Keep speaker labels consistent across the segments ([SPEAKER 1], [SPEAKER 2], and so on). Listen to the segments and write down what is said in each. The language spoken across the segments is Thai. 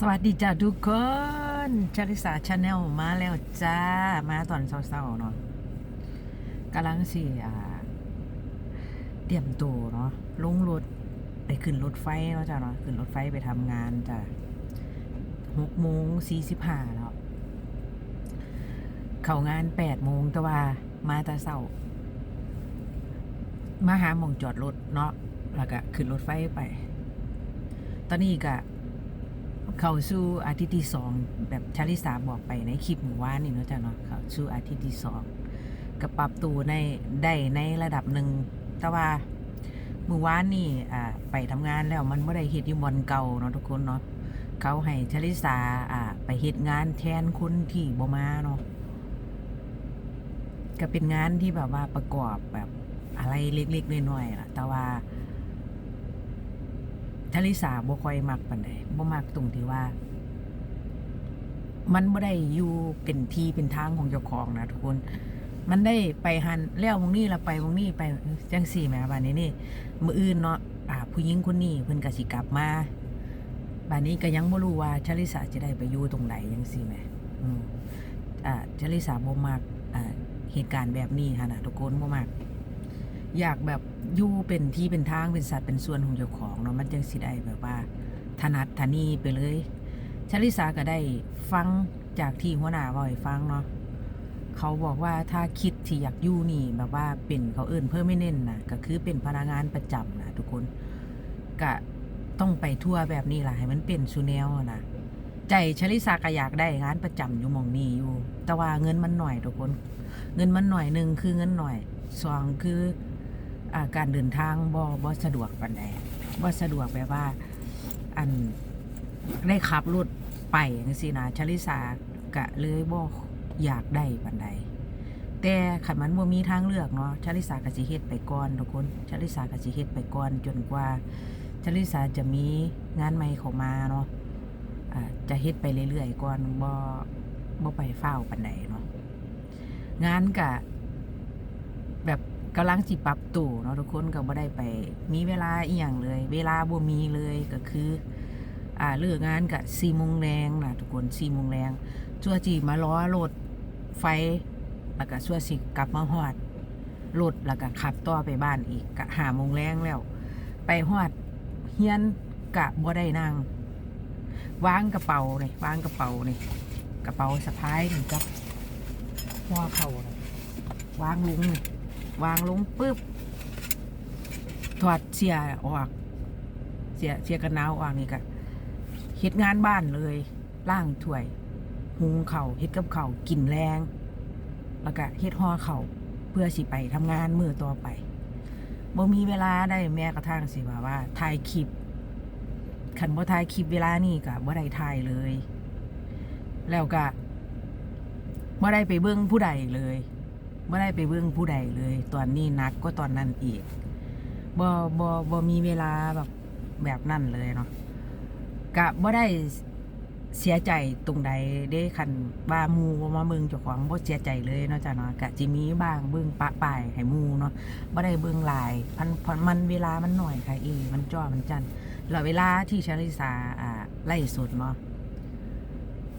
[SPEAKER 1] สวัสดีจ้าทุกคนชาลิสาชาแนลมาแล้วจ้า มาตอนเศร้าๆเนาะกำลังสิอ่าเตรียมตัวเนาะลงรถไปขึ้นรถไฟเนาะจ้าเนาะขึ้นรถไฟไปทำงานจ้าหกโมงสี่สิบห้าเนาะเข้างานแปดโมงแต่ว่ามาแต่เศร้ามาหาหมองจอดรถเนาะแล้วก็ขึ้นรถไฟไป ตอนนี้ก็ เข้าสู่อาทิตย์ที่สองแบบชาลิสาบอกไปในคลิปหมู่ว่านนี่เนาะจ้ะเนาะเข้าสู่อาทิตย์ที่สองก็ปรับตัวในได้ในระดับหนึ่งแต่ว่าหมู่วานนี่อ่าไปทำงานแล้วมันไม่ได้เฮ็ดอยู่บอนเก่าเนาะทุกคนเนาะเขาให้ชาลิสาอ่าไปเฮ็ดงานแทนคนที่บ่มาเนาะก็เป็นงานที่แบบว่าประกอบแบบอะไรเล็กๆน้อยๆล่ะ แต่ว่า ทาริสาบ่ค่อยมักปานใดบ่มักตรงที่ว่า มันบ่ได้อยู่เป็นที่เป็นทางของเจ้าของนะทุกคน มันได้ไปหันแล้ววงนี้ละไปวงนี้ไปจังสี่แหมบัดนี้นี่มื้ออื่นเนาะอ่า ผู้หญิงคนนี้เพิ่นก็สิกลับมาบัดนี้ก็ยังบ่รู้ว่าชาลิสาจะได้ไปอยู่ตรงไหนจังซี่แหมอืมอ่าชาลิสาบ่มักอ่าเหตุการณ์แบบนี้ค่ะนะทุกคนบ่มัก อยากแบบอยู่เป็นที่เป็นทางเป็นสัตว์เป็นส่วนของเจ้าของเนาะมันจังสิได้แบบว่า ถนัดทานีไปเลยชลิสาก็ได้ฟังจากที่หัวหน้าบ่อยฟังเนาะเขาบอกว่าถ้าคิดที่อยากอยู่นี่แบบว่าเป็นเขาเอื่นเพิ่มไม่เน้นนะก็คือเป็นพนักงานประจำนะทุกคนก็ต้องไปทั่วแบบนี้แหละให้มันเป็นซูแนวอะนะใจชลิสาก็อยากได้งานประจำอยู่มองนี้อยู่ แต่ว่าเงินมันหน่อยทุกคน เงินมันหน่อยหนึ่งคือเงินหน่อยสองคือ การเดินทางบ่บ่สะดวกปานใดบ่สะดวกแบบว่า อันได้ขับรถไปจังซี่นะชลิสากะเลยบ่อยากได้ปานใดแต่คันมันบ่มีทางเลือกเนาะชลิสาก็สิเฮ็ดไปก่อนทุกคนชลิสาก็สิเฮ็ดไปก่อนจนกว่าชลิสาจะมีงานใหม่เข้ามาเนาะอ่าจะเฮ็ดไปเรื่อยๆก่อนบ่บ่ไปเฝ้าปานใดเนาะงานกะแบบ กำลังจิปรับตัวเนาะทุกคนก็บ่ได้ไป มีเวลาอีหยังเลย เวลาบ่มีเลยก็คือ อ่าเลิกงานกับสี่โมงแรงนะทุกคนสี่โมงแรงชั่วจีมาล้อรถไฟแล้วก็ชั่วสิกลับมาฮอดรถแล้วก็ขับต่อไปบ้านอีกกะหาโมงแรงแล้ว ไปฮอดเฮียนกะบ่ได้นั่งวางกระเป๋าเลยวางกระเป๋านี่กระเป๋าสะพายนี่จับหัวเข่าวางลุงนี่ วางลงปุ๊บถอดเสียออก เสียเสียกันหนาวออกนี่ก็เฮ็ดงานบ้านเลยล่างถ้วยหุงเข่าเฮ็ดกับเข่ากินแรง แล้วก็เฮ็ดห่อเข่าเพื่อสิไปทำงานมือต่อไปบ่มีเวลาได้แม้กระทั่งสิว่าว่าถ่ายคลิปคันบ่ถ่ายคลิปเวลานี่ก็บ่ได้ถ่ายเลย แล้วก็บ่ได้ไปเบิ่งผู้ใดเลย ไม่ได้ไปเบื้องผู้ใดเลย ตอนนี้นักก็ตอนนั้นอีกบ่บ่บ่มีเวลาแบบแบบนั่นเลยเนาะกะบ่ได้เสียใจตรงใดได้คันว่ามูมาเบิ่งเจ้าของบ่เสียใจเลยเนาะจ้ะเนาะกะจิมีบ้างเบิ่งปะปายให้มูเนาะบ่ได้เบิ่งหลายพันพันมันเวลามันหน่อยค่ะเอมันจ้อมันจันแล้วเวลาที่ชาลิสาอ่าไล่สดเนาะ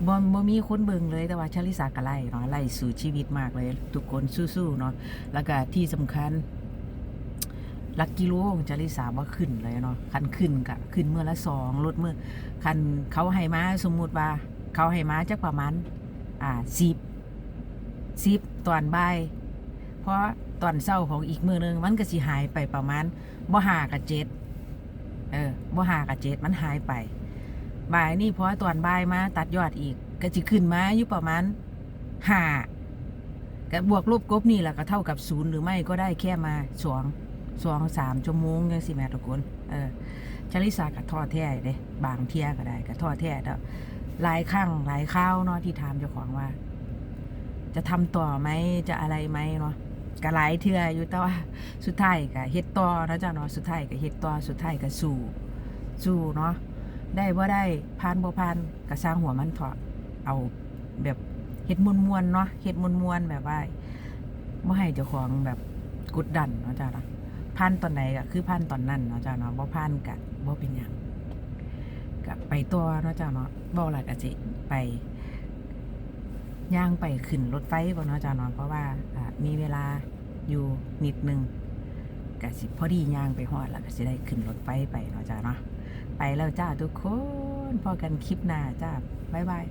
[SPEAKER 1] บ่บ่มีคนเบิ่งเลยแต่ว่าชลิสากะไล่เนาะไล่สู่ชีวิตมากเลย ทุกคนสู้ๆเนาะแล้วก็ที่สำคัญลักกิโลของชาลิสาว่าขึ้นเลยเนาะคันขึ้นกะขึ้นเมื่อละสองลดเมื่อคันเขาให้มาสมมุติว่า เขาให้มาจักประมาณอ่าสิบสิบตอนบ่าย เพราะตอนเช้าของอีกมือนึงมันก็สิหายไปประมาณบ่หากับเจ็ดเออบ่หากับเจ็ดมันหายไป บ่ายนี่เพราะตอนบ่ายมาตัดยอดอีก ก็จะขึ้นมาอยู่ประมาณห้าก็บวกลบกบนี่แหละก็เท่ากับศูนย์หรือไม่ก็ได้แค่มาสองสองสามชั่วโมงยังสิแม่ทุกคนเออชลิสากับทอดแท้เด้บางเที่ยก็ได้กับทอดแท้แต่หลายครั้งหลายข้าวเนาะที่ถามเจ้าของว่า จะทำต่อไหมจะอะไรไหมเนาะก็หลายเทื่ออยู่แต่ว่าสุดท้ายก็เฮ็ดต่อนะจ๊ะเนาะสุดท้ายก็เฮ็ดต่อสุดท้ายก็สู้สู้เนาะ ได้บ่ได้ผ่านบ่ผ่านกระช่างหัวมันเถาะเอาแบบเฮ็ดมวนมวนเนาะเฮ็ดมวนมวนแบบว่าบ่ให้เจ้าของแบบกดดันเนาะจ้าเนาะผ่านตอนไหนก็คือผ่านตอนนั้นเนาะจ้าเนาะบ่ผ่านก็บ่เป็นหยังก็ไปตัวเนาะจ้าเนาะบ่ล่ะก็สิไปย่างไปขึ้นรถไฟบ่เนาะจ้าเนาะเพราะว่ามีเวลาอยู่นิดนึงก็สิพอดีย่างไปฮอดแล้วก็สิได้ขึ้นรถไฟไปเนาะจ้าเนาะ ไปแล้วจ้าทุกคนพอกันคลิปหน้าจ้าบ๊ายบาย